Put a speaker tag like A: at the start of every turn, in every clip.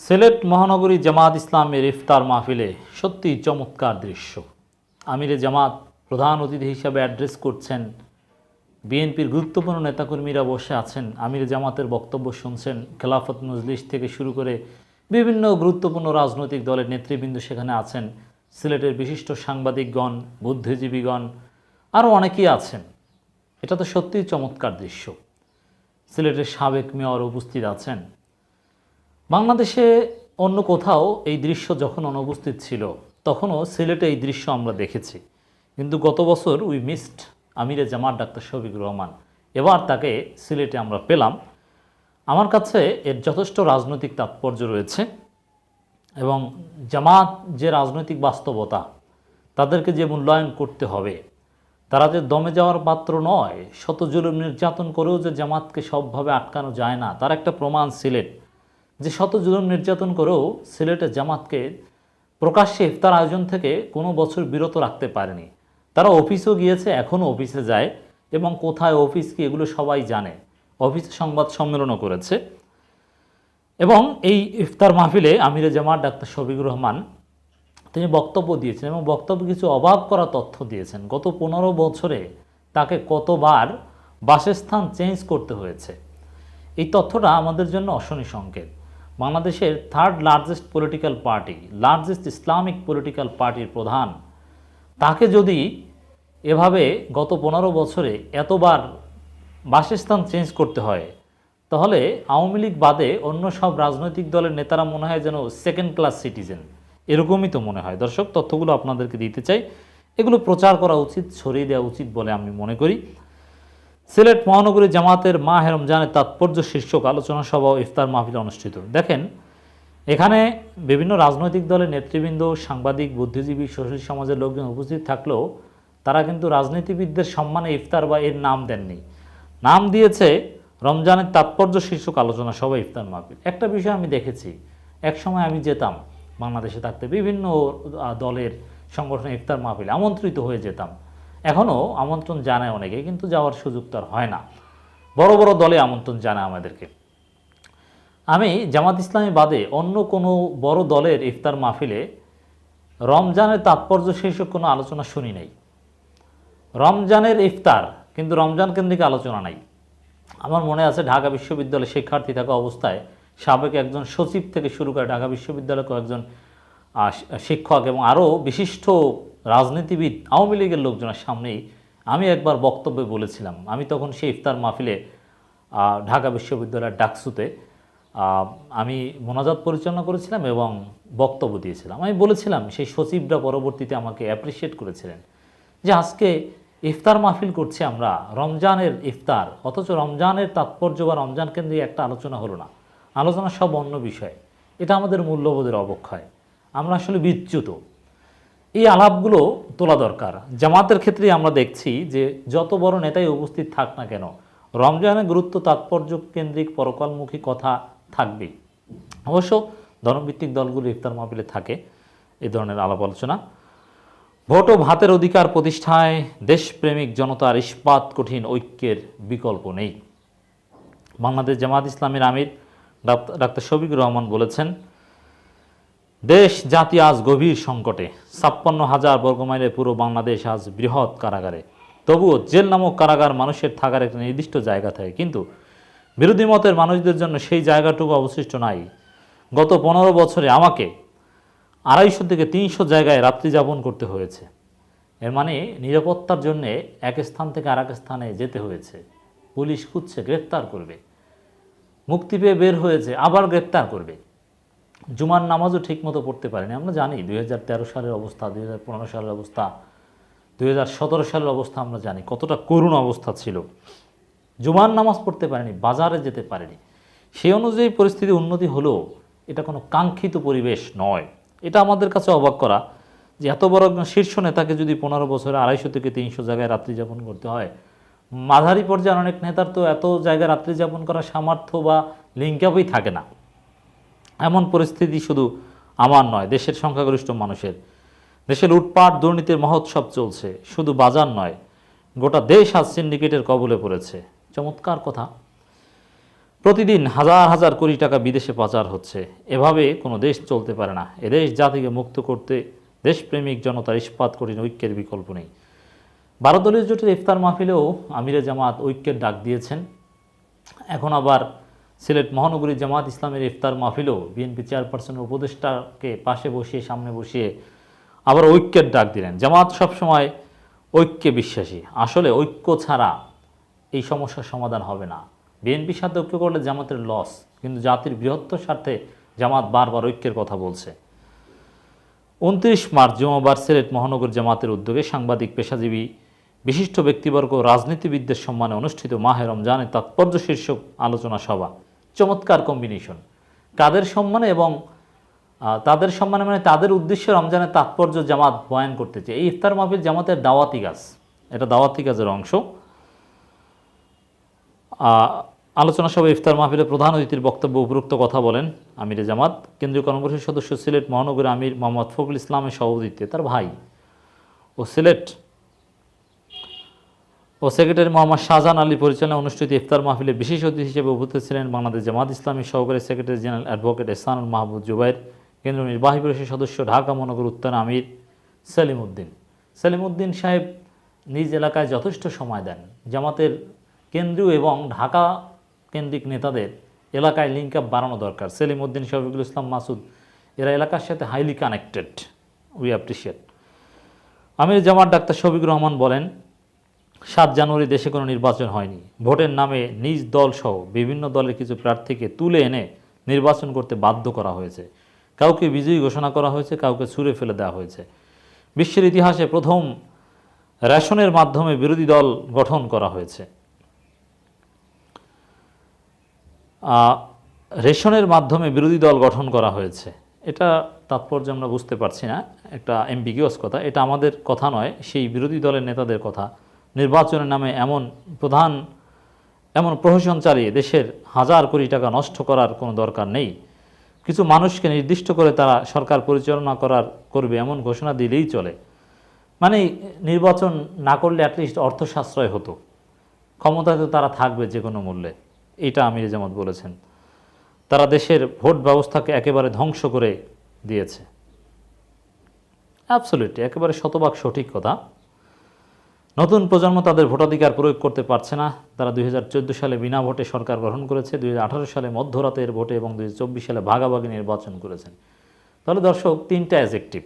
A: সিলেট মহানগরী জামাত ইসলামের ইফতার মাহফিলে সত্যি চমৎকার দৃশ্য। আমিরে জামাত প্রধান অতিথি হিসাবে অ্যাড্রেস করছেন বিএনপির গুরুত্বপূর্ণ নেতাকর্মীরা বসে আছেন। আমিরে জামাতের বক্তব্য শুনছেন খেলাফত মজলিস থেকে শুরু করে বিভিন্ন গুরুত্বপূর্ণ রাজনৈতিক দলের নেতৃবৃন্দ সেখানে আছেন। সিলেটের বিশিষ্ট সাংবাদিকগণ, বুদ্ধিজীবীগণ, আরও অনেকেই আছেন। এটা তো সত্যিই চমৎকার দৃশ্য। সিলেটের সাবেক মেয়র উপস্থিত আছেন। বাংলাদেশে অন্য কোথাও এই দৃশ্য যখন অনুপস্থিত ছিল, তখনও সিলেটে এই দৃশ্য আমরা দেখেছি। কিন্তু গত বছর উই মিসড আমিরে জামাত ডাক্তার শফিক রহমান। এবার তাকে সিলেটে আমরা পেলাম। আমার কাছে এর যথেষ্ট রাজনৈতিক তাৎপর্য রয়েছে এবং জামাত যে রাজনৈতিক বাস্তবতা, তাদেরকে যে মূল্যায়ন করতে হবে, তারা যে দমে যাওয়ার পাত্র নয়, শত জুলুম নির্যাতন করেও যে জামাতকে সবভাবে আটকানো যায় না, তার একটা প্রমাণ সিলেট। যে শত জুলুম নির্যাতন করেও সিলেটের জামাতকে প্রকাশ্যে ইফতার আয়োজন থেকে কোনো বছর বিরত রাখতে পারেনি। তারা অফিসেও গিয়েছে, এখনও অফিসে যায় এবং কোথায় অফিস কি এগুলো সবাই জানে। অফিসে সংবাদ সম্মেলনও করেছে। এবং এই ইফতার মাহফিলে আমিরে জামাত ডাক্তার শফিকুর রহমান তিনি বক্তব্য দিয়েছেন এবং বক্তব্য কিছু অবাক করা তথ্য দিয়েছেন। গত পনেরো বছরে তাকে কতবার বাসস্থান চেঞ্জ করতে হয়েছে। এই তথ্যটা আমাদের জন্য অশনি সংকেত। বাংলাদেশের third largest political party largest Islamic political পার্টির প্রধান। তাকে যদি এভাবে গত পনেরো বছরে এতবার বাসস্থান চেঞ্জ করতে হয়, তাহলে আওয়ামী লীগ বাদে অন্য সব রাজনৈতিক দলের নেতারা মনে হয় যেন সেকেন্ড ক্লাস সিটিজেন এরকমই তো মনে হয়। দর্শক, তথ্যগুলো আপনাদেরকে দিতে চাই। এগুলো প্রচার করা উচিত, ছড়িয়ে দেওয়া উচিত বলে আমি মনে করি। সিলেট মহানগরী জামাতের মা রমজানের তাৎপর্য শীর্ষক আলোচনা সভা ও ইফতার মাহফিল অনুষ্ঠিত। দেখেন, এখানে বিভিন্ন রাজনৈতিক দলের নেতৃবৃন্দ, সাংবাদিক, বুদ্ধিজীবী সুশীল সমাজের লোকজন উপস্থিত থাকলেও তারা কিন্তু রাজনীতিবিদদের সম্মানে ইফতার বা এর নাম দেননি। নাম দিয়েছে রমজানের তাৎপর্য শীর্ষক আলোচনা সভা ইফতার মাহফিল। একটা বিষয় আমি দেখেছি, এক সময় আমি যেতাম, বাংলাদেশে থাকতে বিভিন্ন দলের সংগঠনে ইফতার মাহফিল আমন্ত্রিত হয়ে যেতাম। এখনও আমন্ত্রণ জানায় অনেকে, কিন্তু যাওয়ার সুযোগ তো হয় না। বড় বড় দলে আমন্ত্রণ জানায় আমাদেরকে। আমি জামাত ইসলামী বাদে অন্য কোনো বড় দলের ইফতার মাহফিলে রমজানের তাৎপর্য শীর্ষক কোনো আলোচনা শুনি নাই। রমজানের ইফতার, কিন্তু রমজান কেন্দ্রিক আলোচনা নাই। আমার মনে আছে ঢাকা বিশ্ববিদ্যালয়ে শিক্ষার্থী থাকা অবস্থায় সাবেক একজন সচিব থেকে শুরু করে ঢাকা বিশ্ববিদ্যালয়ের কয়েকজন শিক্ষক এবং আরও বিশিষ্ট রাজনীতিবিদ, আওয়ামী লীগের লোকজনের সামনেই আমি একবার বক্তব্যে বলেছিলাম। আমি তখন সেই ইফতার মাহফিলে ঢাকা বিশ্ববিদ্যালয়ের ডাকসুতে আমি মোনাজাত পরিচালনা করেছিলাম এবং বক্তব্য দিয়েছিলাম। আমি বলেছিলাম, সেই সচিবরা পরবর্তীতে আমাকে অ্যাপ্রিসিয়েট করেছিলেন যে আজকে ইফতার মাহফিল করছি আমরা, রমজানের ইফতার, অথচ রমজানের তাৎপর্য বা রমজান কেন্দ্রিক একটা আলোচনা হলো না। আলোচনা সব অন্য বিষয়। এটা আমাদের মূল্যবোধের অবক্ষয়। আমরা আসলে বিচ্যুত। এই আলাপগুলো তোলা দরকার। জামাতের ক্ষেত্রে আমরা দেখছি যে যত বড় নেতাই উপস্থিত থাক না কেন রমজানের গুরুত্ব তাৎপর্য কেন্দ্রিক পরকালমুখী কথা থাকবেই। অবশ্য ধর্মভিত্তিক দলগুলো ইফতার মাহফিলে থাকে এই ধরনের আলাপ আলোচনা। ভোট ও ভাতের অধিকার প্রতিষ্ঠায় দেশপ্রেমিক জনতার ইস্পাত কঠিন ঐক্যের বিকল্প নেই। বাংলাদেশ জামাত ইসলামের আমির ডাক্তার শফিকুর রহমান বলেছেন দেশ, জাতি আজ গভীর সংকটে। ছাপ্পান্ন হাজার বর্গমাইলের পুরো বাংলাদেশ আজ বৃহৎ কারাগারে। তবুও জেল নামক কারাগার মানুষের থাকার একটা নির্দিষ্ট জায়গা থাকে। কিন্তু বিরোধী মতের মানুষদের জন্য সেই জায়গাটুকু অবশিষ্ট নাই। গত পনেরো বছরে আমাকে আড়াইশো থেকে তিনশো জায়গায় রাত্রি যাপন করতে হয়েছে। এর মানে নিরাপত্তার জন্যে এক স্থান থেকে আর স্থানে যেতে হয়েছে। পুলিশ খুঁজছে, গ্রেপ্তার করবে। মুক্তি পেয়ে বের হয়েছে, আবার গ্রেপ্তার করবে। জুমার নামাজও ঠিকমতো পড়তে পারেনি। আমরা জানি দুই হাজার তেরো সালের অবস্থা, দুই হাজার পনেরো সালের অবস্থা, দুই হাজার সতেরো সালের অবস্থা আমরা জানি, কতটা করুণ অবস্থা ছিল। জুমার নামাজ পড়তে পারেনি, বাজারে যেতে পারেনি। সেই অনুযায়ী পরিস্থিতি উন্নতি হলেও এটা কোনো কাঙ্ক্ষিত পরিবেশ নয়। এটা আমাদের কাছে অবাক করা যে এত বড় শীর্ষ নেতাকে যদি পনেরো বছরে আড়াইশো থেকে তিনশো জায়গায় রাত্রি যাপন করতে হয়, মাঝারি পর্যায়ের অনেক নেতার তো এত জায়গায় রাত্রি যাপন করার সামর্থ্য বা লিঙ্ক আপই থাকে না। এমন পরিস্থিতি শুধু আমার নয়, দেশের সংখ্যাগরিষ্ঠ মানুষের। দেশের লুটপাট দুর্নীতির মহোৎসব চলছে, শুধু বাজার নয়, গোটা দেশ আজ সিন্ডিকেটের কবলে পড়েছে। চমৎকার কথা। প্রতিদিন হাজার হাজার কোটি টাকা বিদেশে পাচার হচ্ছে। এভাবে কোনো দেশ চলতে পারে না। এদেশ জাতিকে মুক্ত করতে দেশপ্রেমিক জনতার ইস্পাত কঠিন ঐক্যের বিকল্প নেই। দলীয় জোটের ইফতার মাহফিলেও আমিরে জামাত ঐক্যের ডাক দিয়েছেন। এখন আবার সিলেট মহানগরী জামাত ইসলামের ইফতার মাহফিলেও বিএনপি চেয়ারপারসনের উপদেষ্টাকে পাশে বসিয়ে, সামনে বসিয়ে আবার ঐক্যের ডাক দিলেন। জামাত সবসময় ঐক্যে বিশ্বাসী। আসলে ঐক্য ছাড়া এই সমস্যার সমাধান হবে না। বিএনপির সাথে ঐক্য করলে জামাতের লস কিন্তু জাতির বৃহত্তর স্বার্থে জামাত বারবার ঐক্যের কথা বলছে। উনত্রিশ মার্চ জুমাবার সিলেট মহানগর জামাতের উদ্যোগে সাংবাদিক, পেশাজীবী বিশিষ্ট ব্যক্তিবর্গ রাজনীতিবিদদের সম্মানে অনুষ্ঠিত মাহে রমজানের তাৎপর্য শীর্ষক আলোচনা সভা। চমৎকার কম্বিনেশন কাদের সম্মানে এবং তাদের সম্মানে মানে তাদের উদ্দেশ্যে রমজানের তাৎপর্য জামাত বয়ান করতেছে। এই ইফতার মাহফিল জামাতের দাওয়াতি গাছ এটা দাওয়াতি গাছের অংশ। আলোচনা সভায় ইফতার মাহফিলে প্রধান অতিথির বক্তব্য উপরোক্ত কথা বলেন আমিরে জামাত, কেন্দ্রীয় কর্মপরিষদ সদস্য সিলেট মহানগর আমির মোহাম্মদ ফখরুল ইসলামের সভাপতিত্বে তার ভাই ও সিলেট ও সেক্রেটারি মোহাম্মদ শাহজাহান আলী পরিচালনা অনুষ্ঠিত ইফতার মাহফিলে বিশেষ অতিথি হিসেবে উপস্থিত ছিলেন বাংলাদেশ জামাত ইসলামী সহকারী secretary general advocate Ehsanul Mahbub Zubair, কেন্দ্রীয় নির্বাহী পরিষদ সদস্য ঢাকা মহানগর উত্তর আমির সেলিম উদ্দিন। সেলিম উদ্দিন সাহেব নিজ এলাকায় যথেষ্ট সময় দেন। জামাতের কেন্দ্রীয় এবং ঢাকা কেন্দ্রিক নেতাদের এলাকায় লিঙ্ক আপ বাড়ানো দরকার। সেলিম উদ্দিন, শফিকুল ইসলাম, মাসুদ, এরা এলাকার সাথে হাইলি কানেক্টেড উই অ্যাপ্রিসিয়েট আমির জামাত ডাক্তার শফিকুর রহমান বলেন সাত জানুয়ারি দেশে কোনো নির্বাচন হয়নি। ভোটের নামে নিজ দল সহ বিভিন্ন দলের কিছু প্রার্থীকে তুলে এনে নির্বাচন করতে বাধ্য করা হয়েছে। কাউকে বিজয়ী ঘোষণা করা হয়েছে, কাউকে ছুঁড়ে ফেলে দেওয়া হয়েছে। বিশ্বের ইতিহাসে প্রথম রেশনের মাধ্যমে বিরোধী দল গঠন করা হয়েছে। রেশনের মাধ্যমে বিরোধী দল গঠন করা হয়েছে। এটা তাৎপর্য আমরা বুঝতে পারছি না। একটা এমবিকিউস কথা। এটা আমাদের কথা নয়, সেই বিরোধী দলের নেতাদের কথা। নির্বাচনের নামে এমন প্রধান, এমন প্রহসন চালিয়ে দেশের হাজার কোটি টাকা নষ্ট করার কোনো দরকার নেই। কিছু মানুষকে নির্দিষ্ট করে তারা সরকার পরিচালনা করার, করবে এমন ঘোষণা দিলেই চলে। মানে নির্বাচন না করলে অ্যাটলিস্ট অর্থ সাশ্রয় হতো। ক্ষমতায় তো তারা থাকবে যে কোনো মূল্যে। এটা আমির জামাত বলেছেন। তারা দেশের ভোট ব্যবস্থাকে একেবারে ধ্বংস করে দিয়েছে। অ্যাবসলিউটলি একেবারে শতভাগ সঠিক কথা। নতুন প্রজন্ম তাদের ভোটাধিকার প্রয়োগ করতে পারছে না। তারা দুই হাজার চোদ্দ সালে বিনা ভোটে সরকার গঠন করেছে, দুই হাজার আঠারো সালে মধ্যরাতের ভোটে এবং দুই হাজার চব্বিশ সালে ভাগাভাগি নির্বাচন করেছেন। তাহলে দর্শক, তিনটা অ্যাজেক্টিভ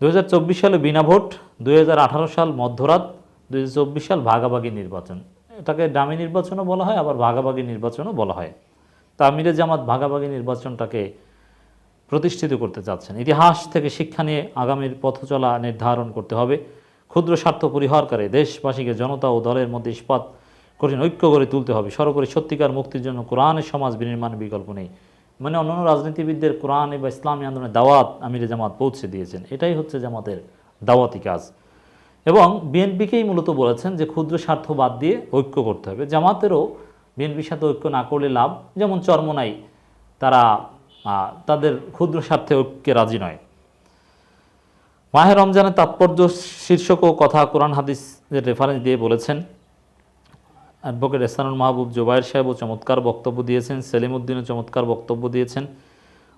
A: দু সালে বিনা ভোট, দুই হাজার আঠারো সাল মধ্যরাত, দুই হাজার চব্বিশ সাল ভাগাভাগি নির্বাচন। এটাকে ডামি নির্বাচনও বলা হয়, আবার ভাগাভাগি নির্বাচনও বলা হয়। তা জামাত ভাগাভাগি নির্বাচনটাকে প্রতিষ্ঠিত করতে চাচ্ছেন। ইতিহাস থেকে শিক্ষা নিয়ে আগামীর পথ চলা নির্ধারণ করতে হবে। ক্ষুদ্র স্বার্থ পরিহার করে দেশবাসীকে জনতা ও দলের মধ্যে ইস্পাত কঠিন ঐক্য গড়ে তুলতে হবে। সর্বোপরি সত্যিকার মুক্তির জন্য কোরআনের সমাজ বিনির্মাণের বিকল্প নেই। মানে অন্যান্য রাজনীতিবিদদের কোরআন বা ইসলামী আন্দোলনের দাওয়াত আমিরে জামাত পৌঁছে দিয়েছেন। এটাই হচ্ছে জামাতের দাওয়াতি কাজ। এবং বিএনপিকেই মূলত বলেছেন যে ক্ষুদ্র স্বার্থ বাদ দিয়ে ঐক্য করতে হবে। জামাতেরও বিএনপির সাথে ঐক্য না করলে লাভ, যেমন চরমনাই, তারা তাদের ক্ষুদ্র স্বার্থে ঐক্যে রাজি নয়। মাহে রমজানের তাৎপর্য শীর্ষক ও কথা কোরআন হাদিসের রেফারেন্স দিয়ে বলেছেন অ্যাডভোকেট এসানুল মাহবুব জোবায়ের সাহেবও চমৎকার বক্তব্য দিয়েছেন সেলিম উদ্দিনও চমৎকার বক্তব্য দিয়েছেন।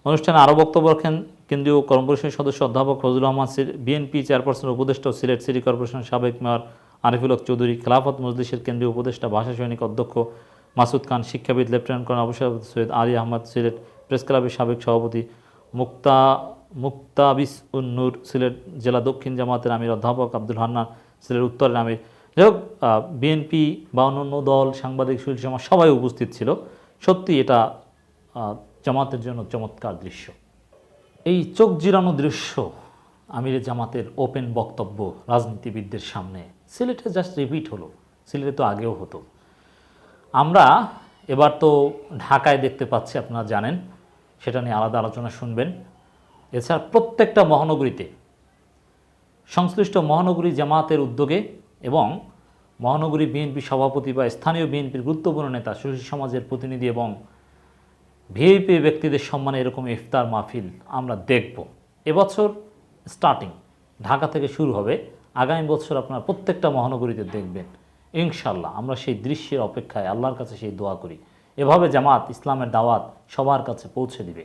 A: অনুষ্ঠানে আরও বক্তব্য রাখেন কেন্দ্রীয় কর্মপরিষদ সদস্য অধ্যাপক ফজলুর রহমান বিএনপি চেয়ারপারসনের উপদেষ্টা সিলেট সিটি কর্পোরেশনের সাবেক মেয়র আরিফুল হক চৌধুরী, খেলাফত মজলিসের কেন্দ্রীয় উপদেষ্টা, ভাষা সৈনিক অধ্যক্ষ মাসুদ খান, শিক্ষাবিদ, লেফটেন্যান্ট কর্নেল অবসর সৈয়দ আলী আহমদ, সিলেট প্রেস ক্লাবের সাবেক সভাপতি মুক্তা মুক্তাবিস উন্নুর সিলেট জেলা দক্ষিণ জামাতের আমির অধ্যাপক আব্দুল হান্নান সিলেট উত্তরের আমির। যাই হোক বিএনপি বা অন্যান্য দল, সাংবাদিক সুশীল সমাজ সবাই উপস্থিত ছিল। সত্যি এটা জামাতের জন্য চমৎকার দৃশ্য। এই চোখ জিরানো দৃশ্য আমিরে জামাতের ওপেন বক্তব্য রাজনীতিবিদদের সামনে, সিলেটে জাস্ট রিপিট হলো। সিলেটে তো আগেও হতো। আমরা এবার তো ঢাকায় দেখতে পাচ্ছি, আপনারা জানেন, সেটা নিয়ে আলাদা আলোচনা শুনবেন। এছাড়া প্রত্যেকটা মহানগরীতে সংশ্লিষ্ট মহানগরী জামাতের উদ্যোগে এবং মহানগরী বিএনপি সভাপতি বা স্থানীয় বিএনপির গুরুত্বপূর্ণ নেতা, সুশীল সমাজের প্রতিনিধি এবং ভিআইপি ব্যক্তিদের সম্মানে এরকম ইফতার মাহফিল আমরা দেখব। এবছর স্টার্টিং ঢাকা থেকে শুরু হবে। আগামী বছর আপনারা প্রত্যেকটা মহানগরীতে দেখবেন। ইনশাল্লাহ আমরা সেই দৃশ্যের অপেক্ষায় আল্লাহর কাছে সেই দোয়া করি। এভাবে জামাত ইসলামের দাওয়াত সবার কাছে পৌঁছে দিবে।